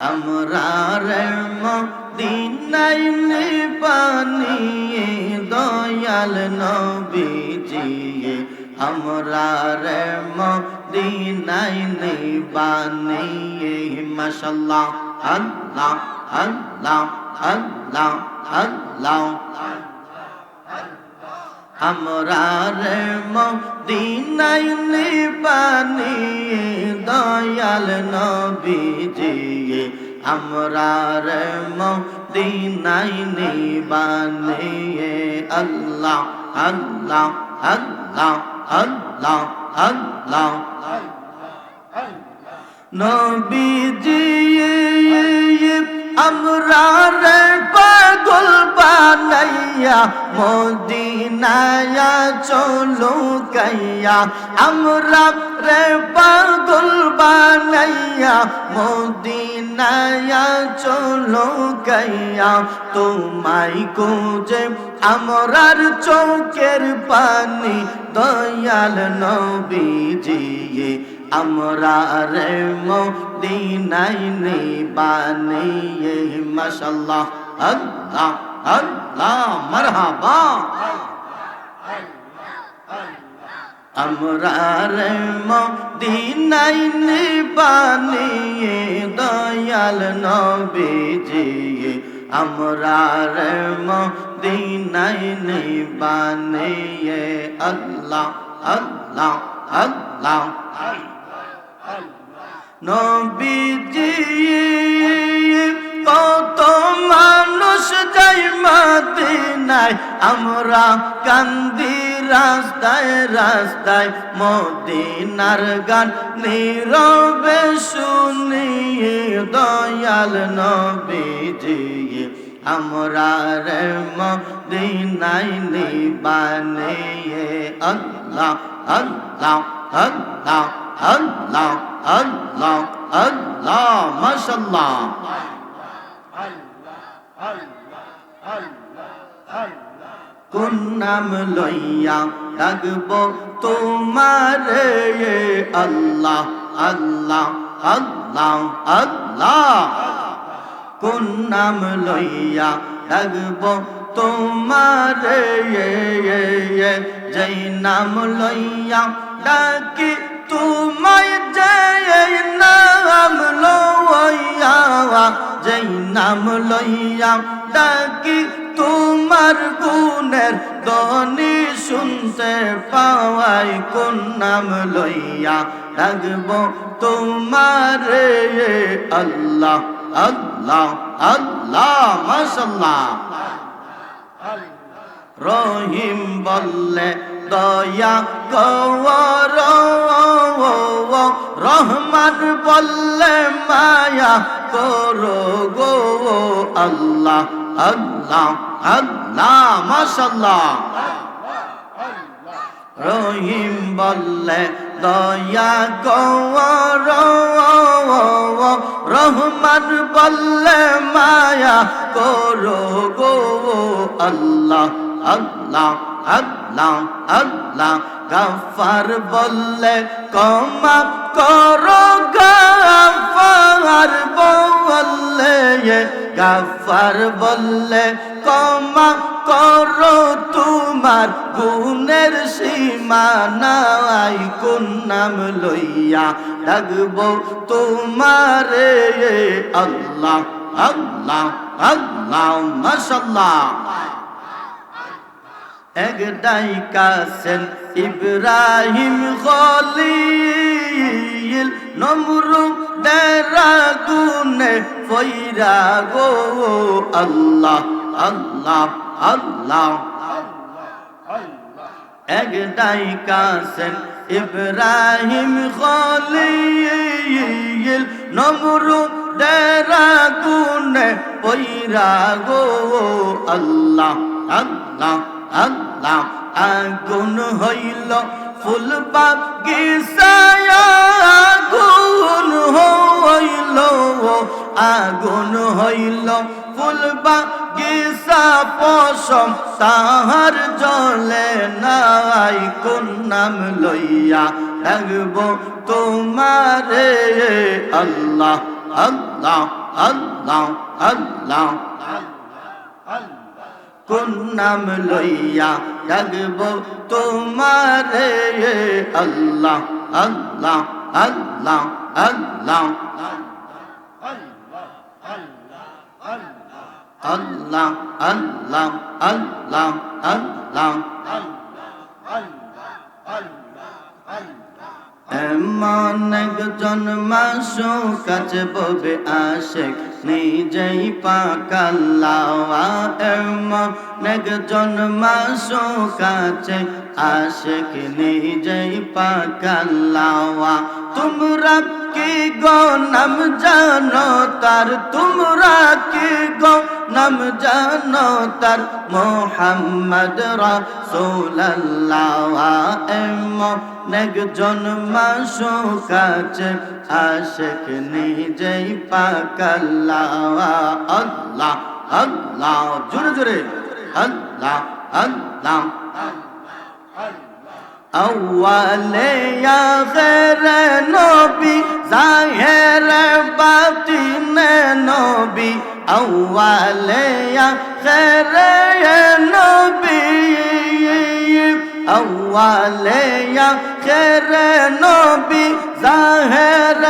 আমরা রে মদিনাই বানিয়ে দয়াল নবীজি আমরা রে মদিনাই বানিয়ে মাশাল্লাহ, আল্লাহ আল্লাহ আল্লাহ আল্লাহ। আমরা রে মদিনাই বানিয়ে দয়াল নবীজি। আমরা রে মদিনাই বানিয়ে আল্লাহ আল্লাহ আল্লাহ আল্লাহ আল্লাহ। নবীজি, আমরা রে পাগল বানাইয়া মদিনায়া চলো গাইয়া। আমরা রে পাগল বানাইয়া, মদিনায়া চলো গাইয়া। তোমায় কোজে আমরার চৌকের পানি, দয়াল নবীজি আমরা রে মদিনাই বানিয়ে মাশাল্লাহ আল্লাহ আল্লাহ মারহাবা আমরা রে মদিনাই বানিয়ে দয়াল নবীজি আমরা রে মদিনাই বানিয়ে আল্লাহ আল্লাহ আল্লাহ নবীজি কত মানুষ যাই মদিনায়, আমরা কান্দি রাস্তায় রাস্তায় মদিনার গান নীরবে শুনি দয়াল নবীজি আমরা রে মদিনাই নিবানিয়ে, আল্লাহ আল্লাহ আল্লাহ আল্লাহ আল্লাহ আল্লাহ মাশাল্লাহ কোন নাম লইয়া ডাকব তোমার আল্লাহ আল্লাহ আল্লাহ আল্লাহ। কোন নাম লইয়া ডাকব তোমার যেই নাম লইয়া ডাকি তোমায় যেই নাম লইয়া, যেই নাম লইয়া ডাকি, তোমার গুণের দনি শুনতে পাওয়াই কোন নাম লইয়া ডাকব তোমার আল্লাহ আল্লাহ আল্লাহ, মাশাল্লাহ। রহিম বললে, দয়া কর রহমান বললে মায়া করো গো আল্লাহ আল্লাহ আল্লাহ মাশাল্লাহ রহিম বললে দয়া কর রহমান বললে মায়া করো গো আল্লাহ আল্লাহ আল্লাহ আল্লাহ। গাফার বললে কমা করো, গাফার বললে গাফার বললে কমা করো, তোমার গুণের সীমা নাই কোন নাম লইয়া ডাকবো তোমারে আল্লাহ আল্লাহ আল্লাহ, মাশাল্লাহ। একটাই কাছেন ইব্রাহিম খলিল। নমরু দেরা গুনে ফইরা গো আল্লাহ আল্লাহ আল্লাহ। একটাই কাছেন ইব্রাহিম খলিল। নমরু দেরা গুনে ফইরা গো আল্লাহ আল্লাহ আল্লাহ। আগুন হইল, ফুল আগুন হইল আগুন হইল, ফুল বাগিচা পশম, তাহার জলে নাই কোন নাম লইয়া ডাকব তোমারে আল্লাহ আল্লাহ আল্লাহ আল্লাহ। কোন নাম লইয়া ডাকব তোমারে আল্লাহ আল্লাহ আল্লাহ আল্লাহ। আল্লাহ আল্লাহ আল্লাহ আল্লাহ। এমন একজন মাসো কাছে ববে আশেক। নিজেই পাকাল্লাওয়া এমন একজন মাসো কাছে আশেক, নিজেই পাকাল্লাওয়া তোমরা কি গো নাম জানো তার? তোমরা কি গো নাম জানো তার? মোহাম্মদ রাসূলুল্লাহ অনেক জন্মাশো কাছে আশেক নিজেই পাকাল্লা আল্লাহ আল্লাহ, জোরে জোরে। আল্লাহ আল্লাহ। আউয়ালে আখের নবী, জাহের বাতিন নবী। আউয়ালে আখের নবী। अवाले या खैर नोबी, ज़ाहिर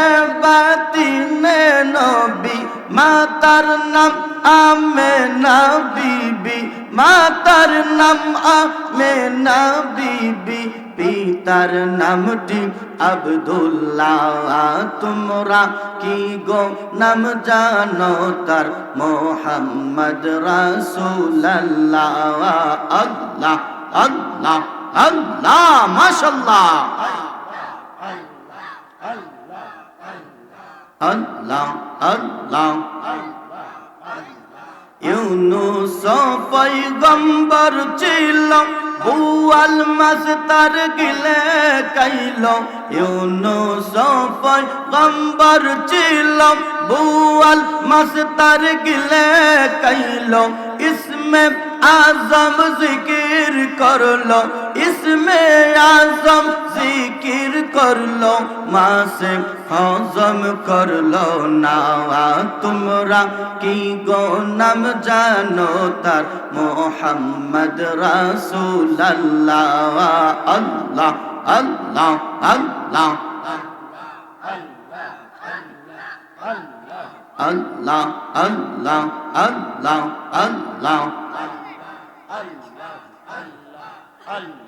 बातिन नोबी। मातर नम आमे नबीबी, मातर नम आमे नबीबी। पितर नाम डी अब्दुल्ला तुमरा की गो नम जानो तर मोहम्मद रसूल अल्लाह अल्लाह अल्लाह। আল্লাহ মাশাল্লাহ আল্লাহ আল্লাহ। ইউনুস পয়গম্বর ছিল, বুয়াল মাস তার গিলে কাইল। ইউনুস পয়গম্বর ছিল, বুয়াল মাস তার গিলে কাইল। ইসমে আজম জিকির করল ইসমে আজম জিকির করল মাসে হজম করল না তোমরা কি গো নাম জানো তার মোহাম্মদ রাসূলুল্লাহ আল্লাহ আল্লাহ আল্লাহ আল্লাহ আল্লাহ আল্লাহ আল্লাহ আল্লাহ আল্লাহ আল্লাহ